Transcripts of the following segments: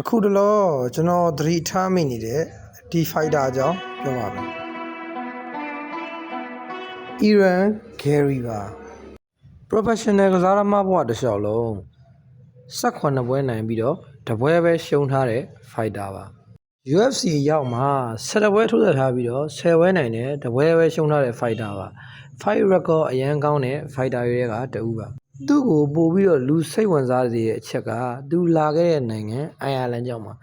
အခုတလောကျွန်တော်သတိထားမိနေတဲ့ဒီဖိုက်တာအကြောင်းပြောပါမယ်။ Iran Gary ပါ professional ကစားသမားဘဝတစ်လျှောက်လုံး18ပွဲနိုင်ပြီးတော့တပွဲပဲရှုံးထားတဲ့ fighter ပါ UFC ရောက်မှာ10ပွဲထိုးသက်ထားပြီးတော့10ပွဲနိုင်တဲ့တပွဲပဲရှုံးထားတဲ့ fighter ပါ fight record အရန်ကောင်းတဲ့ fighter တွေကတဦးပါ သူ့ကိုပို့ပြီးတော့လူစိတ်ဝင်စားစေတဲ့အချက်ကသူလာခဲ့တဲ့နိုင်ငံအိုင်ယာလန်ကြောင့်ပါ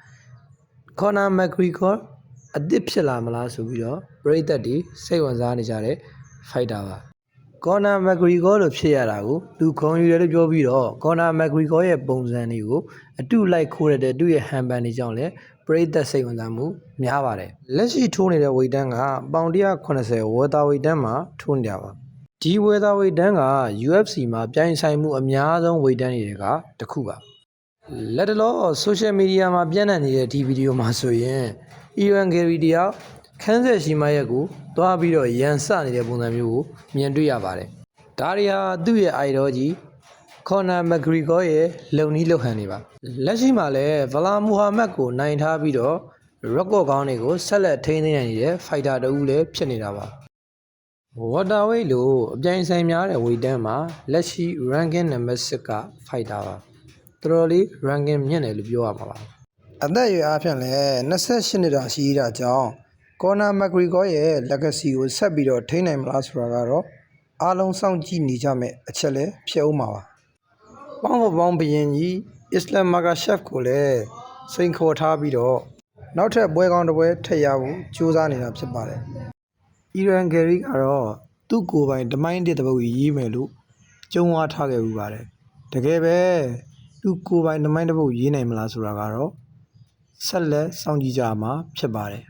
ကော်နာမက်ဂရီကောအစ်စ်ဖြစ်လာမလားဆိုပြီးတော့ပရိသတ်တွေစိတ်ဝင်စားနေကြတဲ့ဖိုက်တာပါကော်နာမက်ဂရီကောလို့ဖြစ်ရတာကိုသူခုံယူတယ်လို့ပြောပြီးတော့ကော်နာမက်ဂရီကောရဲ့ပုံစံတွေကိုအတုလိုက်ခိုးရတဲ့သူ့ရဲ့ဟန်ပန်တွေကြောင့်လည်းပရိသတ်စိတ်ဝင်စားမှုများပါတယ်လက်ရှိထိုးနေတဲ့ဝေတန်းကပေါင်180ဝေတာဝေတန်းမှာထိုးနေတာပါ ဒီဝေတာဝေတန်းက UFC မှာပြိုင်ဆိုင်မှုအများဆုံးဝေတန်းတွေကတစ်ခုပါလက်တလော social media မှာပြန့်နှံ့နေတဲ့ဒီဗီဒီယိုမှာဆိုရင် Ivan Gary တယောက်ခန်းဆက်ရှိမရက်ကိုတွားပြီးတော့ရန်စနေတဲ့ပုံစံမျိုးကိုမြင်တွေ့ရပါတယ်။ဒါတွေဟာသူ့ရဲ့ idol ကြီး Conor McGregor ရဲ့လုံနီးလုံဟန်တွေပါ။လက်ရှိမှာလည်းဗလာမူဟာမက်ကိုနိုင်ထားပြီးတော့ record ကောင်းတွေကိုဆက်လက်ထိန်းသိမ်းနိုင်နေတဲ့ fighter တဦးလည်းဖြစ်နေတာပါ။ water weight လို့အပြိုင်ဆိုင်များတဲ့ weight တန်းမှာလက်ရှိ ranking number 6က fighter ပါတော်တော်လေး ranking မြင့်တယ်လို့ပြောရမှာပါအသက်အရွယ်အားဖြင့်လည်း28နှစ်တာရှိတာကြောင့်ကော်နာမက်ဂရီကောရဲ့ legacy ကိုဆက်ပြီးတော့ထိန်းနိုင်မလားဆိုတာကတော့အားလုံးစောင့်ကြည့်နေကြမယ်အချက်လည်းဖြစ်အောင်ပါပါပေါင်းဖို့ပေါင်းဘရင်ကြီးအစ္စလမ်မာဂါရှက်ကိုလည်းစိန်ခေါ်ထားပြီးတော့နောက်ထပ်ပွဲကောင်းတစ်ပွဲထည့်ရဖို့ကြိုးစားနေတာဖြစ်ပါတယ် အီရန်ဂယ်ရီကတော့သူ့ကိုယ်ပိုင်တမိုင်းတစ်တပုတ်ရေးမယ်လို့ကြုံဝါထားခဲ့ပြီးပါတယ်တကယ်ပဲသူ့ကိုယ်ပိုင်တမိုင်းတစ်ပုတ်ရေးနိုင်မလားဆိုတာကတော့ဆက်လက်စောင့်ကြည့်ကြမှာဖြစ်ပါတယ်